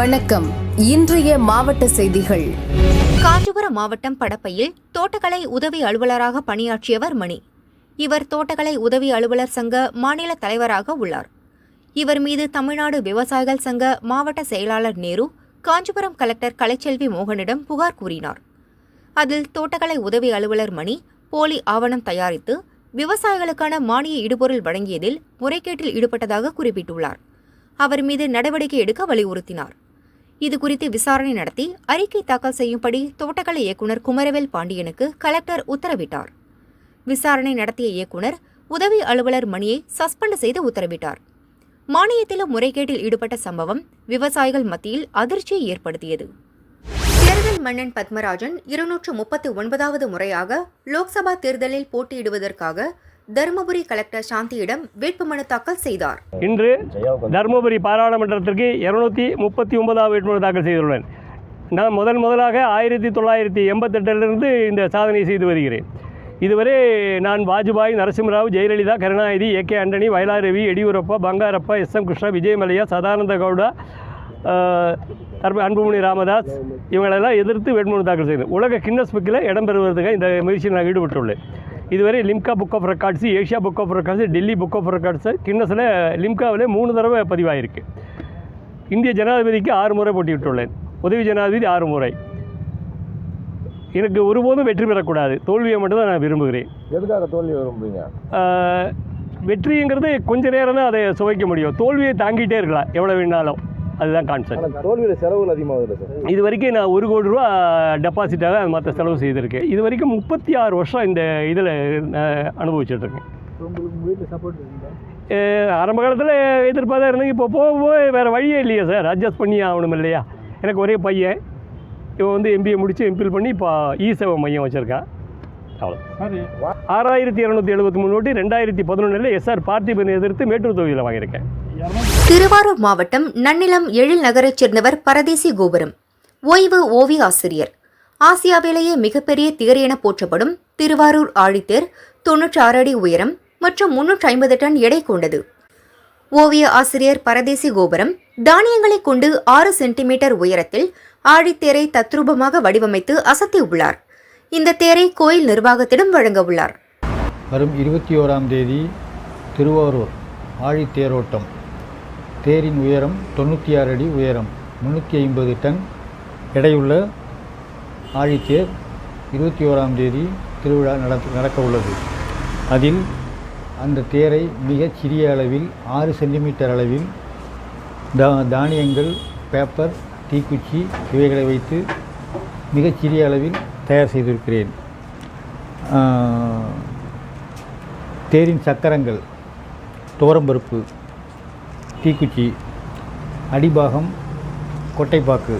வணக்கம். இன்றைய மாவட்ட செய்திகள். காஞ்சிபுரம் மாவட்டம் படப்பையில் தோட்டக்கலை உதவி அலுவலராக பணியாற்றியவர் மணி. இவர் தோட்டக்கலை உதவி அலுவலர் சங்க மாநில தலைவராக உள்ளார். இவர் மீது தமிழ்நாடு விவசாயிகள் சங்க மாவட்ட செயலாளர் நேரு காஞ்சிபுரம் கலெக்டர் கலைச்செல்வி மோகனிடம் புகார் கூறினார். அதில் தோட்டக்கலை உதவி அலுவலர் மணி போலி ஆவணம் தயாரித்து விவசாயிகளுக்கான மானிய இடுபொருள் வழங்கியதில் முறைகேட்டில் ஈடுபட்டதாக குறிப்பிட்டுள்ளார். அவர் மீது நடவடிக்கை எடுக்க வலியுறுத்தினார். இது குறித்து விசாரணை நடத்தி அறிக்கை தாக்கல் செய்யும்படி தோட்டக்கலை இயக்குனர் குமரவேல் பாண்டியனுக்கு கலெக்டர் உத்தரவிட்டார். விசாரணை நடத்திய இயக்குனர் உதவி அலுவலர் மணியை சஸ்பெண்ட் செய்து உத்தரவிட்டார். மானியத்திலும் முறைகேட்டில் ஈடுபட்ட சம்பவம் விவசாயிகள் மத்தியில் அதிர்ச்சியை ஏற்படுத்தியது. தேர்தல் மன்னன் பத்மராஜன் இருநூற்று முப்பத்து ஒன்பதாவது முறையாக லோக்சபா தேர்தலில் போட்டியிடுவதற்காக தருமபுரி கலெக்டர் சாந்தியிடம் வேட்புமனு தாக்கல் செய்தார். இன்று தருமபுரி பாராளுமன்றத்திற்கு இருநூத்தி முப்பத்தி ஒன்பதாவது வேட்புமனு தாக்கல் செய்துள்ளேன். நான் முதன் முதலாக ஆயிரத்தி தொள்ளாயிரத்தி எண்பத்தெட்டிலிருந்து இந்த சாதனை செய்து வருகிறேன். இதுவரை நான் Vajpayee Narasimha Rao Jayalalithaa Karunanidhi A K Antony Vayalar Ravi Yediyurappa Bangarappa S M Krishna Vijay Mallya Sadananda Gowda Dharma Anbumani Ramadoss இவங்களெல்லாம் எதிர்த்து வேட்புமனு தாக்கல் செய்தேன். உலக கின்னஸ் புக்கில் இடம்பெறுவதற்காக இந்த முயற்சியில் நான் ஈடுபட்டுள்ளேன். இதுவரை Limca book of records Asia book of records Delhi book of records கின்னஸில் லிம்காவில் மூணு தடவை பதிவாயிருக்கு. இந்திய ஜனாதிபதிக்கு ஆறு முறை போட்டியிட்டுள்ளேன். உதவி ஜனாதிபதி ஆறு முறை. எனக்கு ஒருபோதும் வெற்றி பெறக்கூடாது. தோல்வியை மட்டும்தான் நான் விரும்புகிறேன். எதுக்காக தோல்வி விரும்புறீங்க? ஆஹ், வெற்றிங்கிறது கொஞ்ச நேரம் தான் அதை சுவைக்க முடியும். தோல்வியை தாங்கிட்டே இருக்கலாம் எவ்வளோ வேணாலும். அதுதான் கான்செப்ட் தோல்வியில் செலவுகள் அதிகமாகுது சார்? இது வரைக்கும் நான் ஒரு கோடி ரூபா டெபாசிட்டாக மற்ற செலவு செய்திருக்கேன். இது வரைக்கும் முப்பத்தி ஆறு வருஷம் இந்த இதில் அனுபவிச்சிட்ருக்கேன். ஆரம்ப காலத்தில் எதிர்பார்த்தா இருந்தேன் இப்போ போக போக வேறு வழியே இல்லையா சார். அட்ஜஸ்ட் பண்ணி ஆகணும் இல்லையா? எனக்கு ஒரே பையன். இவன் வந்து எம்பிஏ முடித்து எம்பில் பண்ணி இப்போ இ சேவை மையம் வச்சுருக்கான். அவ்வளோ சரி ஆறாயிரத்தி இரநூத்தி எழுபத்தி மூணு நோட்டி ரெண்டாயிரத்தி பதினொன்றில் எஸ்ஆர் பார்த்திபனை எதிர்த்து மேட்டூர் தொகுதியில் வாங்கியிருக்கேன். திருவாரூர் மாவட்டம் நன்னிலம் எழில் நகரைச் சேர்ந்தவர் பரதேசி கோபுரம். ஓய்வு ஓவிய ஆசிரியர் ஆசியாவிலேயே மிகப்பெரிய திகர் என போற்றப்படும் திருவாரூர் ஆழித்தேர் தொன்னூற்றி ஆறு அடி உயரம் மற்றும் முன்னூற்றி ஐம்பது டன் எடை கொண்டது. ஓவிய ஆசிரியர் பரதேசி கோபுரம் தானியங்களைக் கொண்டு ஆறு சென்டிமீட்டர் உயரத்தில் ஆழித்தேரை தத்ரூபமாக வடிவமைத்து அசத்தியுள்ளார் இந்த தேரை கோயில் நிர்வாகத்திடம் வழங்க உள்ளார். வரும் இருபத்தி ஓராம் தேதி திருவாரூர் ஆழித்தேரோட்டம். தேரின் உயரம் தொண்ணூற்றி ஆறு அடி உயரம் முந்நூற்றி ஐம்பது டன் எடையுள்ள ஆழித்தேர் இருபத்தி ஓராம் தேதி திருவிழா நடக்க நடக்க உள்ளது அதில் அந்த தேரை மிகச் சிறிய அளவில் ஆறு சென்டிமீட்டர் அளவில் தா தானியங்கள் பேப்பர் தீக்குச்சி இவைகளை வைத்து மிகச் சிறிய அளவில் தயார் செய்திருக்கிறேன். தேரின் சக்கரங்கள் துவரம்பருப்பு தீக்குச்சி அடிபாகம் கொட்டைப்பாக்கு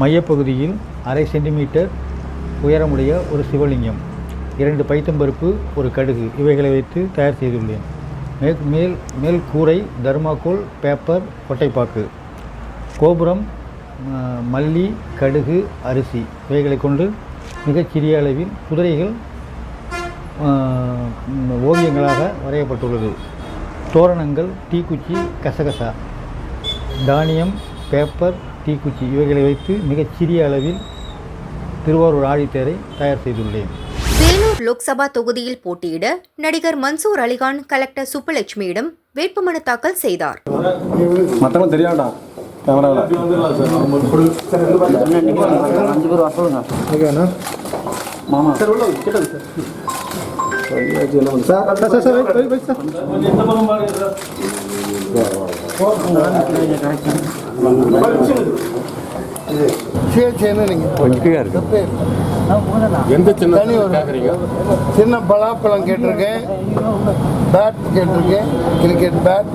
மையப்பகுதியில் அரை சென்டிமீட்டர் உயரமுடைய ஒரு சிவலிங்கம் இரண்டு பைத்தம்பருப்பு ஒரு கடுகு. இவைகளை வைத்து தயார் செய்துள்ளேன். மேல் மேல் மேல் கூரை தர்மாக்கோல் பேப்பர் கொட்டைப்பாக்கு. கோபுரம் மல்லி கடுகு அரிசி. இவைகளை கொண்டு மிகச்சிறிய அளவில் குதிரைகள் ஓவியங்களாக வரையப்பட்டுள்ளது. தோரணங்கள் தீக்குச்சி கசகசா. தானியம் பேப்பர் தீக்குச்சி இவைகளை வைத்து மிகச்சிறிய அளவில் திருவாரூர் ஆழித்தேரை தயார் செய்துள்ளேன். வேலூர் லோக்சபா தொகுதியில் போட்டியிட நடிகர் மன்சூர் அலிகான் கலெக்டர் சுப்புலட்சுமியிடம் வேட்புமனு தாக்கல் செய்தார். மற்றவங்க கேமராவில் மாமா. சார் சார் சார் எந்த சின்ன சின்ன பலாப்பழம் கேட்டிருக்கேன் பேட் கேட்டிருக்கேன் கிரிக்கெட் பேட்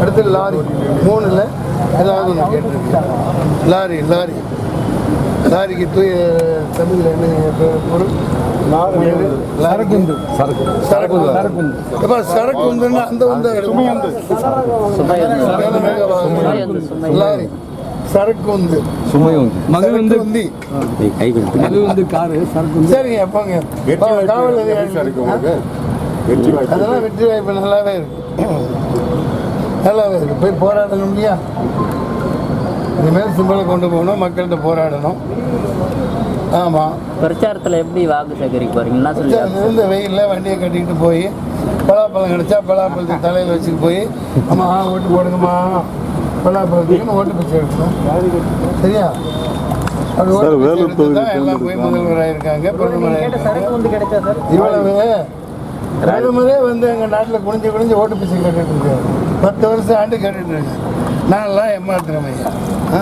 அடுத்து லாரி மூணில் ஏதாவது ஒன்று கேட்டிருக்கேன் லாரி லாரி லாரிக்கு தூய தமிழில் என்ன பொருள் சரக்குந்து சரக்கு. சரக்கு சரக்குந்து எப்போ சரக்குந்துன்னா அந்த வந்து லாரி சரக்குந்து சுமையும் மகள் வந்து உந்தி சரிங்க போங்க. பா- காவல் அதிகாரி அதெல்லாம் வெற்றி வாய்ப்பு நல்லாவே இருக்கு. நல்லாவே இருக்கு. போய் போராடணும் இல்லையா இனிமேல் சிம்பிளை கொண்டு போகணும் மக்கள்கிட்ட போராடணும். ஆமாம் பிரச்சாரத்தில் எப்படி வாக்கு சேகரிக்க போறீங்க? என்ன சொல்லி இருந்த வெயிலில் வண்டியை கட்டிக்கிட்டு போய் பலாப்பழம் கிடைச்சா பலாப்பழத்தை தலையில் வச்சுட்டு போய் அம்மா ஓட்டு போடுங்கம்மா. பலாப்பழத்துக்கு ஓட்டு பிச்சை எடுக்கணும். சரியா? எல்லாம் போய் முதல்வராக இருக்காங்க இவ்வளவு பிரதமரே வந்து எங்கள் நாட்டில் குனிஞ்சு குனிஞ்சு ஓட்டு பிச்சை கேட்டுட்டு இருக்காரு. பத்து வருஷம் ஆண்டு கேட்டுட்டு இருக்காரு. நான்லாம் ஏமாத்துறேன் ஐயா ஆ?